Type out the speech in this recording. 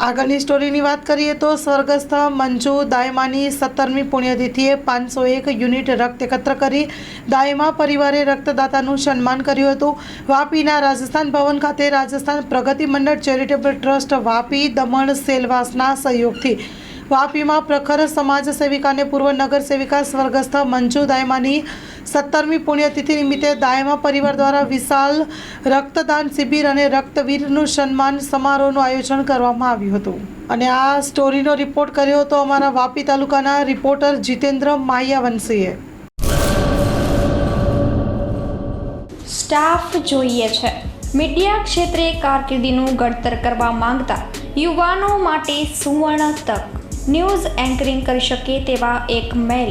આગળની સ્ટોરીની વાત કરીએ તો સ્વર્ગસ્થ મંજુ દાયમાની સત્તરમી પુણ્યતિથિએ પાંચસો એક યુનિટ રક્ત એકત્ર કરી દાયમા પરિવારે રક્તદાતાનું સન્માન કર્યું હતું. વાપીના રાજસ્થાન ભવન ખાતે રાજસ્થાન પ્રગતિ મંડળ ચેરિટેબલ ટ્રસ્ટ વાપી દમણ સેલવાસના સહયોગથી વાપીમાં પ્રખર સમાજ સેવિકા અને પૂર્વ નગર સેવિકા સ્વર્ગસ્થ મંજુ દાયમાની સત્તરમી પુણ્યતિથિ નિમિત્તે દાયમા પરિવાર દ્વારા વિશાલ રક્તદાન શિબિર અને રક્તવીરનું સન્માન સમારોહનું આયોજન કરવામાં આવ્યું હતું. અને આ સ્ટોરીનો રિપોર્ટ કર્યો હતો અમારા વાપી તાલુકાના રિપોર્ટર જીતેન્દ્ર માયાવંશીએ. સ્ટાફ જોઈએ છે. મીડિયા ક્ષેત્રે કારકિર્દીનું ઘડતર કરવા માંગતા યુવાનો માટે સુવર્ણ તક. ન્યૂઝ એન્કરિંગ કરી શકે તેવા એક મેલ.